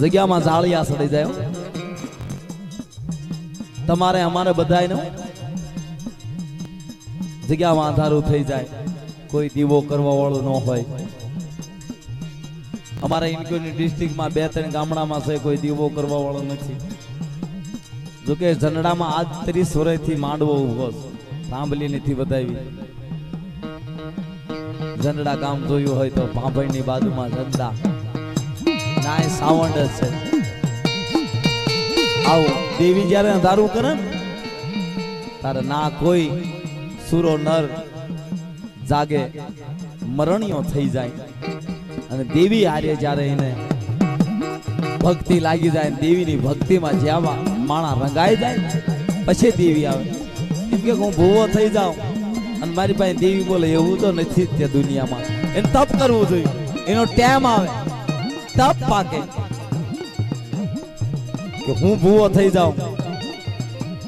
જગ્યામાં જાળિયા સડી જાય તમારે અમારે બધાયને જગ્યામાં અંધારું થઈ જાય. કોઈ દીવો કરવા વાળું ન હોય. અમારા ઇન્ક્યુની ડિસ્ટ્રિક્ટમાં બે ત્રણ ગામડામાં છે, કોઈ દીવો કરવા વાળો નથી. જોકે ઝંડામાં આજ ત્રીસ વર્ષથી માંડવો ઊભો છે. સાંભળી નથી બધાવી ઝંડા ગામ જોયું હોય તો ભાંભણની બાજુમાં ઝંડા. ના સાવંડ છે. આવો, દેવી જ્યારે અંધારું કરે તારે ના કોઈ સુરો નર જાગે મરણિયો થઈ જાય. અને દેવી આર્ય જ્યારે એને ભક્તિ લાગી જાય દેવીની ભક્તિમાં જ્યાં માણા રંગાઈ જાય પછી દેવી આવે. એમ કે હું ભૂવો થઈ જાઉં અને મારી પાસે દેવી બોલે, એવું તો નથી તે દુનિયામાં. એને તપ કરવું જોઈએ. એનો ટાઈમ આવે. તપ પાકે. કે હું ભૂવો થઈ જાઉં.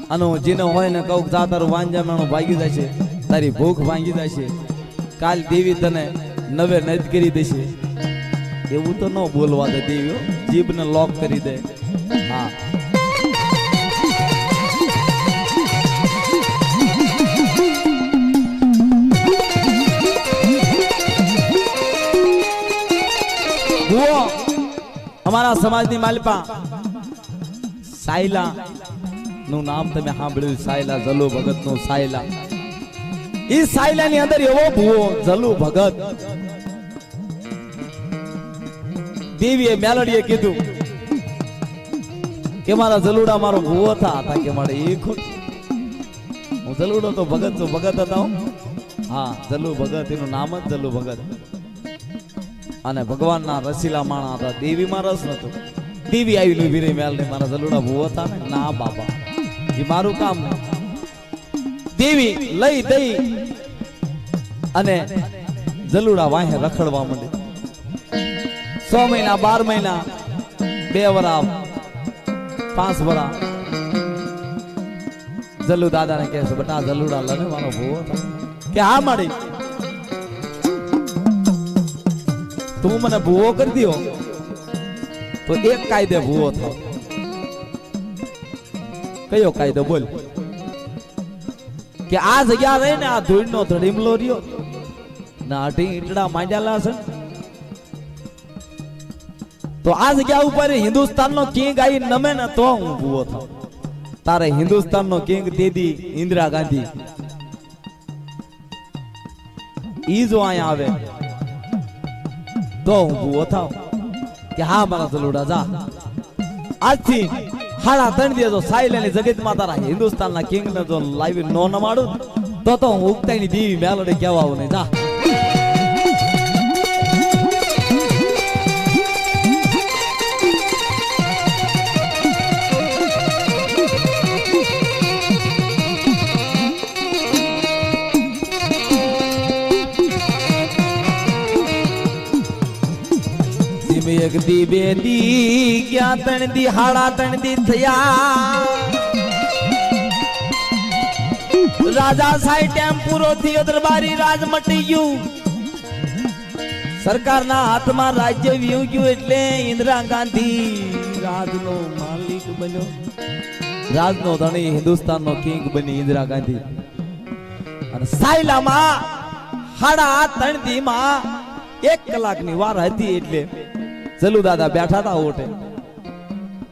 અને જેને હોય ને કહું જા તારું વાંજામણું ભાગી જશે તારી ભૂખ ભાંગી જશે કાલ દેવી તને નવે નદ કરી દેશે. એવું તો ન બોલવા દે દેવીઓ જીભને લોક કરી દે. હા. અમારા સમાજની માલપા. સાયલા નું નામ તમે સાંભળ્યું, સાયલા જલુ ભગતનું સાયલા. એ સાયલા ની અંદર એવો ભૂવો જલુ ભગત. દેવીએ મેલડીએ કીધું કે મારા જલુડા મારો ભૂવો થા, હતા કે મારે એ હું જલુડો તો ભગત છું, ભગત હતા હું. હા જલુ ભગત, એનું નામ જ જલુ ભગત. અને ભગવાનના રસીલા માણા હતા. દેવીમાં રસ નતો. દેવી આવી લી વીરે મેલ ને મારા જલુડા ભૂ હતા ને. ના બાપા. એ મારું કામ દેવી લઈ દઈ અને જલુડા વાહે રખડવા માંડે. સો મહિના, બાર મહિના, બે વરા, પાંચ વરા. જલ્લુ દાદાને કહે છે, બટા જલ્લુડા લને મારો ભૂવો કે હા, માડી. તું મને ભૂવો કરી દો તો એક કાયદે ભૂવો થાવ કયો કાયદો બોલ? કે આ જગ્યા રહી ને આ ધૂળ નો ધડીમલો રહ્યો. ના ઈટડા માંડ્યાલા છે. તો આ જગ્યા ઉપર હિન્દુસ્તાન નો કિંગ આવી નમે ને તો હું ભૂવો થાવ તારે હિન્દુસ્તાન નો કિંગ તેદી ઇન્દિરા ગાંધી. ઈ જો અહીંયા આવે. તો હું ભૂવો થાવ કે હા મારા જલુડા જા. આજથી હાડા ત્રણ દિવસ જો સાયલેની જગતમાં તારા હિન્દુસ્તાનના કિંગ ને જો લાવી નો ને, તો તો હું ઉગતાની દેવી મેલડી કહેવા આવું નહીં જા. એક દી બે ક્યાં ત્રણ દી, હાડા ત્રણ દી થયા. રાજા સાહેબ ટેમ પૂરો થયો દરબારી રાજ મટી ગયું સરકારના હાથમાં રાજ્ય વ્યું ગયું એટલે ઇન્દિરા ગાંધી રાજનો માલિક બન્યો. રાજનો ધણી હિન્દુસ્તાનનો કિંગ બની ઇન્દિરા ગાંધી. અને સાયલામાં હાડા ત્રણ દીમાં એક કલાકની વાર હતી એટલે જલુ દાદા બેઠા હતા ઓટે.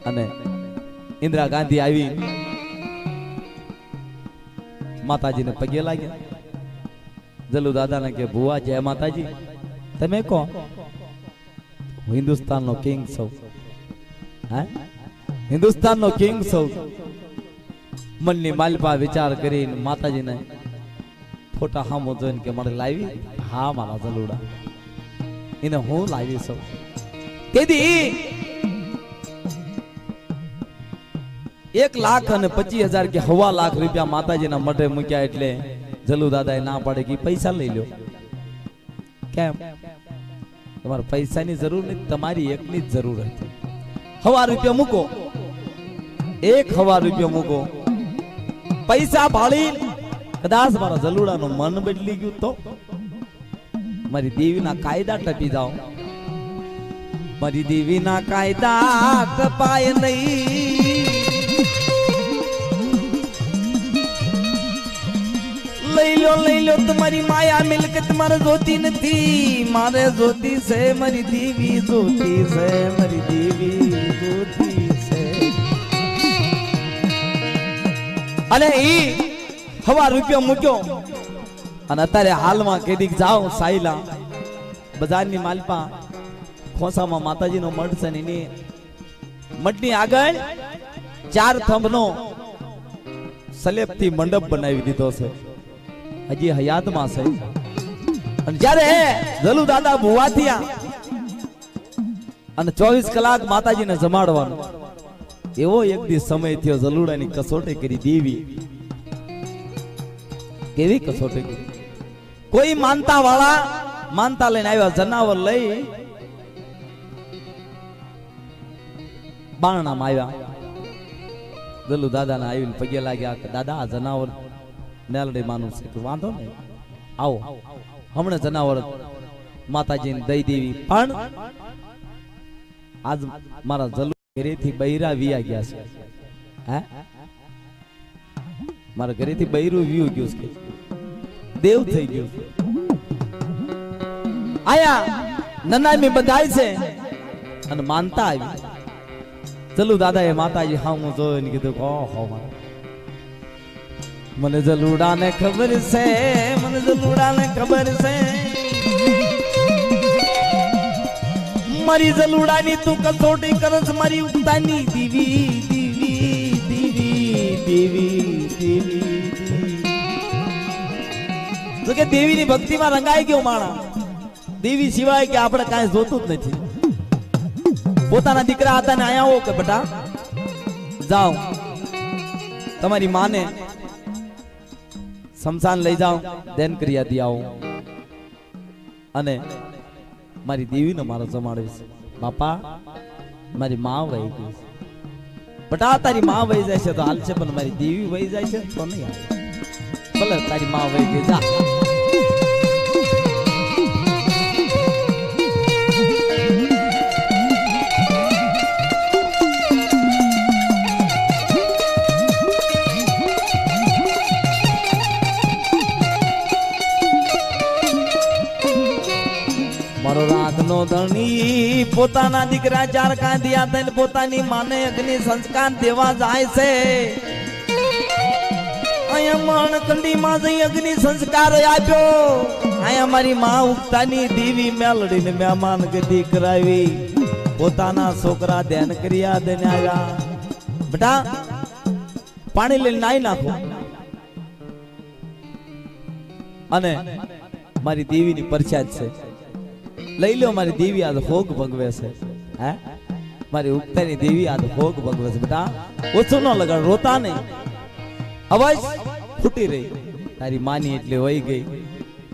અને ઇન્દિરા ગાંધી આવી. માતાજીને પગે લાગ્યા. જલુ દાદાને કે, ભુવા જય માતાજી. તમે કહો હું હિન્દુસ્તાનનો કિંગ છું. હા? હિન્દુસ્તાનનો કિંગ છું. મનની માલપા વિચાર કરીને માતાજીને ફોટા હામો જોઈને કે, મને લાવી? હા, મારા જલુડા એને હું લાવી છું. તેથી એક લાખ અને પચીસ હજાર કે હવા લાખ રૂપિયા માતાજીના મઢે મૂક્યા એટલે જલુ દાદા ના પાડે કે પૈસા લઈ લો કેમ? તમારે પૈસાની જરૂર નથી, તમારી એકની જરૂર હતી. હવા રૂપિયા મૂકો. એક હવા રૂપિયા મૂકો. પૈસા ભાળી. કદાચ મારા જલુડાનું મન બદલી ગયું તો. મારી દેવીના કાયદા ટપી જાઓ. મારી દેવીના કાયદા કપાય નહીં. લઈ લો લઈ લો તમારી માયા મિલકત, મારે જોતી નથી. મારે જોતી છે મારી દેવી જોતી છે મારી દેવી જોતી છે. અને ઈ હવા રૂપિયો મૂક્યો. અને અત્યારે હાલમાં કેદીક જાઓ સાયલા બજારની માલપા ખોસામાં માતાજીનો મઠ છે એની મઠની આગળ ચાર થંભનો સલેબથી મંડપ બનાવી દીધો છે. હજી હયાતમાં છે. અને જ્યારે જલુ દાદા ભુવા થયા અને ચોવીસ કલાક માતાજીને જમાડવાનું, એવો એક દિવસ સમય થયો જલુડાની કસોટી કરી દેવી. કેવી કસોટી કરી? કોઈ માનતા વાળા માનતા લઈને આવ્યા, જનાવર લઈ બારણામાં આવ્યા. દલુ દાદાને આવીને પગે લાગ્યા દાદા, આ જનાવર નેલડી માનું છે. વાંધો નહીં. આવો. હમણાં જનાવર માતાજીને દઈ દેવી. પણ આજ મારા જલુ ઘરેથી બૈરા વિયા ગયા છે. હે? મારા ઘરેથી બૈરું વિયું ગયું છે. દેવ થઈ ગયું છે. આયા, નનામી બધાય છે. અને માનતા આવી. ચલુ દાદા એ માતાજી હું જોઈને કીધું ઓહો મને જલુડા ને ખબર છે મને જલુડા ને ખબર છે મારી જલુડાની તું કસોટી કરસ મારી ઉગતાની દીવી દીવી દીવી દેવી દેવી તો કે દેવીની ભક્તિમાં રંગાઈ ગયો માણા દેવી સિવાય કે આપણે કાંઈ જોતું જ નથી. પોતાના દીકરા હતા ને આયા હો કે બેટા? જાઓ. તમારી માને શમશાન લઈ જાઓ દેન ક્રિયા દી આવો. અને મારી દેવીને મારો જમાડે છે. બાપા, મારી માં વહી ગઈ છે. બટા તારી માં વહી જાય છે તો હાલ છે, પણ મારી દેવી વહી જાય છે, તો નહીં હાલે ભલે તારી માં વહી ગઈ, જા. પોતાના દીકરા ચાર કાંધિયા થઈને પોતાની માને અગ્નિ સંસ્કાર દેવા જાય છે. છોકરા ધ્યાન આવ્યા. બેટા, પાણી લઈને નાઈ નાખો. અને મારી દેવીની પરછાદ છે. લઈ લો, મારી દેવી આજ ભોગ ભગવે છે. હે? મારી ઉગતાની દેવી આજ ભોગ ભગવે છે. બેટા, ઓછું ન લગાડ, રોતા નહીં. અવાજ ફૂટી રહી. તારી માની એટલે વહી ગઈ.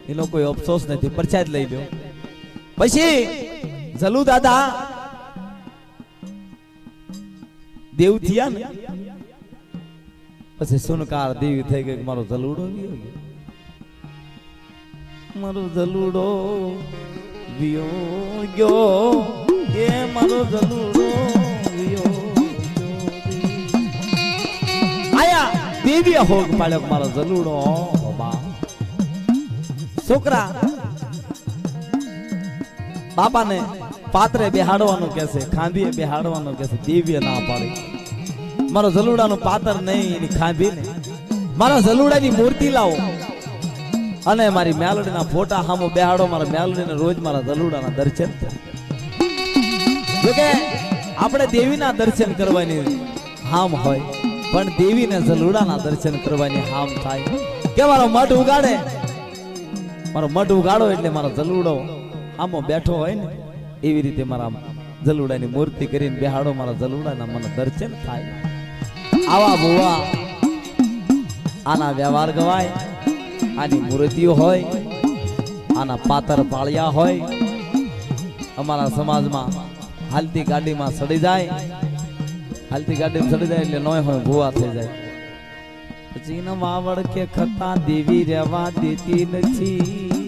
એનો કોઈ અફસોસ નથી. પરછાદ લઈ લો પછી જલુ દાદા. દેવ થયા ને? પછી સુનકાર દેવી થઈ ગઈ મારો જલુડો મારો જલુડો વિયો ગયો એ મારો જલુડો વિયો. આયા દેવી હોગ પાડ્યો મારો જલુડો બાબા છોકરા બાપાને પાત્રે બેહાડવાનું કે છે ખાંભીએ બેહાડવાનું કે છે દેવીએ ના પાડી મારો જલુડાનું પાત્ર નહીં એની ખાંભી ને મારા જલુડાની મૂર્તિ લાવો અને મારી મેલડીના ફોટા હામો બેહાડો, મારા મેલડીને રોજ મારા દલુડાના દર્શન જોકે આપણે દેવીના દર્શન કરવાની હામ હોય, પણ દેવીને જલુડાના દર્શન કરવાની હામ થાય. કે મારો મઠ ઉગાડે? મારો મઠ ઉગાડો એટલે મારો જલુડો હામો બેઠો હોય ને, એવી રીતે મારા જલુડાની મૂર્તિ કરીને બેહાડો, મારા જલુડાના મને દર્શન થાય. આવા બુવા આના વ્યવહાર ગવાય. આની મૂર્તિઓ હોય, આના પાતર પાળિયા હોય, અમારા સમાજમાં હાલતી ગાડીમાં સડી જાય. હાલતી ગાડીમાં સડી જાય એટલે નોય હોય, ભૂવા થઈ જાય. પછી વાવડ કે ખતા દેવી રહેવા દેતી નથી.